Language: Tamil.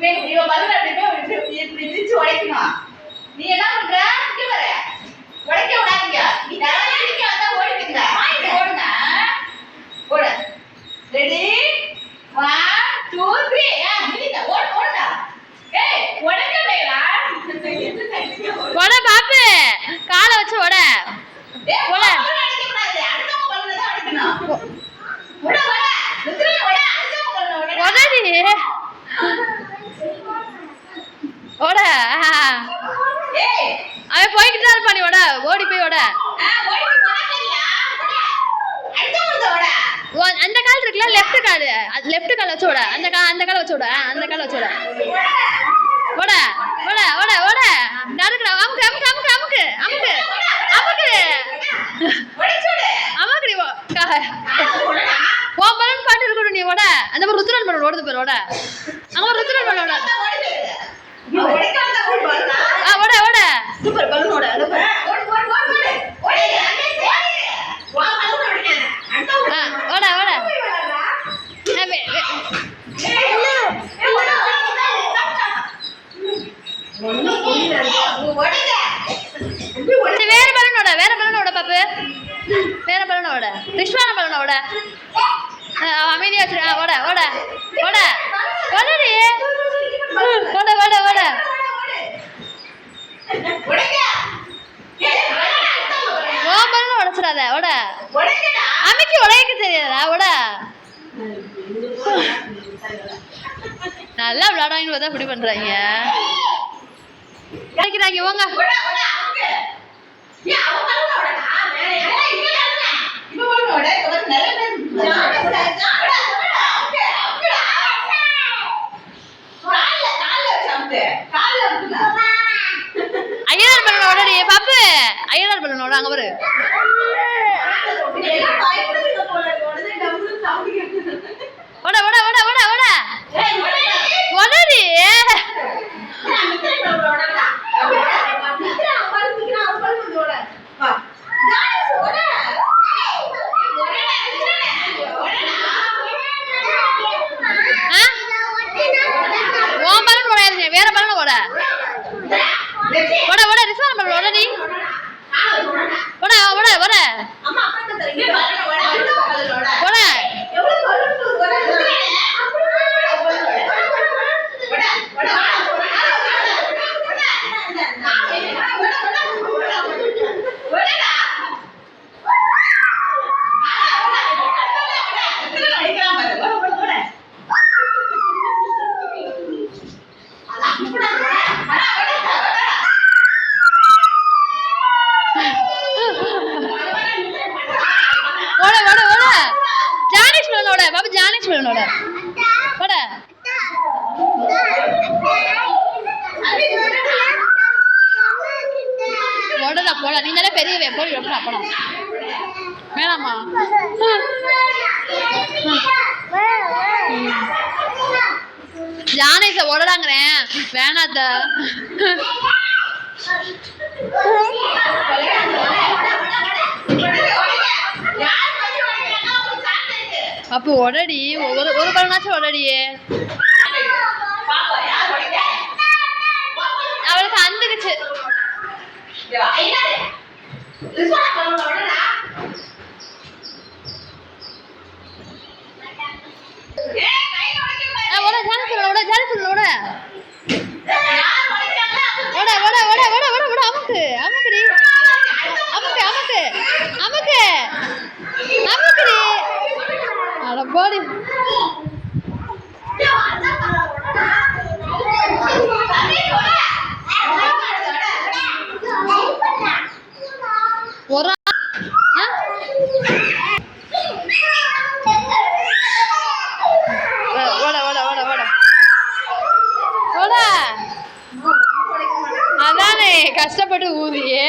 இவன் இவன் பதில் அப்படி போய் இப்படி இப்படி பிரிச்சு உடைக்கணும்? நீ என்ன பண்ற? இங்க வர உடைக்க விடாதீங்க. நீ தரணிக்கு வந்தா ஓடிடுங்க ஓடுங்க. ஓடு. ரெடி ஒன் டூ த்ரீ முடிந்த ஓடு ஓடுடா. ஏய் உடைக்க முடியலா உட பாப்பு. காலை வச்சு உட. உட உடடி. ஓட அவன் போய்கிட்டு தான் இருப்பான் ஓட ஓடி போய் ஓட. அந்த கால் இருக்குல்ல லெஃப்ட் கால். லெஃப்ட் கால் வச்சு ஓட. அந்த கால் அந்த கால் வச்சு ஓட. அந்த கால் வச்சு ஓட. ஓட ஓட ஓட ஓட. நறுக்குற அமுக்கு அமுக்கு அமுக்கு அமுக்கு. அமுக்கு அமுக்கு. அமுக்கு நீ ஓ பலன் பாட்டு இருக்கணும் நீ ஓட. அந்த மாதிரி ருத்ரன் பண்ண ஓடுது பேர் ஓட. அங்க ருத்ரன் பண்ண ஓட. ஆ ஓட ஓட. ஆ ஓட ஓட வே- சரி, வேற பலனோட வேற பலனோட பாப்பு. வேற பலனோட ரிஷ்வான பலனோட அமைதியா வச்சிரு. ஆ, ஓட ஓட ஓட. ஓடடி ஓட ஓட ஓட உன் பலனை உடச்சிடாத ஓட கேட்க தெரியாதா விட நல்லா விளையாடாங்கன்னு பார்த்தா இப்படி பண்றாங்க. கிடைக்கிறாங்க வாங்க. ஐயனார் பலனோட ஓடடி பாப்பு ஐயனார் பலனோட அங்க பாரு. ஓட ஓட ஓட ஓட ஓட ஓடடி ஆ உன் பலன் ஓடாது வேற பலன் ஓட ஓட ஓட ரிஸ்வான பலன் ஓடடி ஓட ஓட ஓட ஓட ஓட ஓட ஓட ஜானிஷ் பலனோட பாபு ஜானிஷ் பலனோட ஓட போட. நீ தானே பெரியவே போய் எப்படா அப்படம் வேணாமா? ஜானேஷ ஓடலாங்கிறேன். வேணாத்த. அப்போ உடடி ஒரு ஒரு பலனாச்சும் உடடியே அவளுக்கு அந்துக்குச்சு கஷ்டப்பட்டு ஊதியே.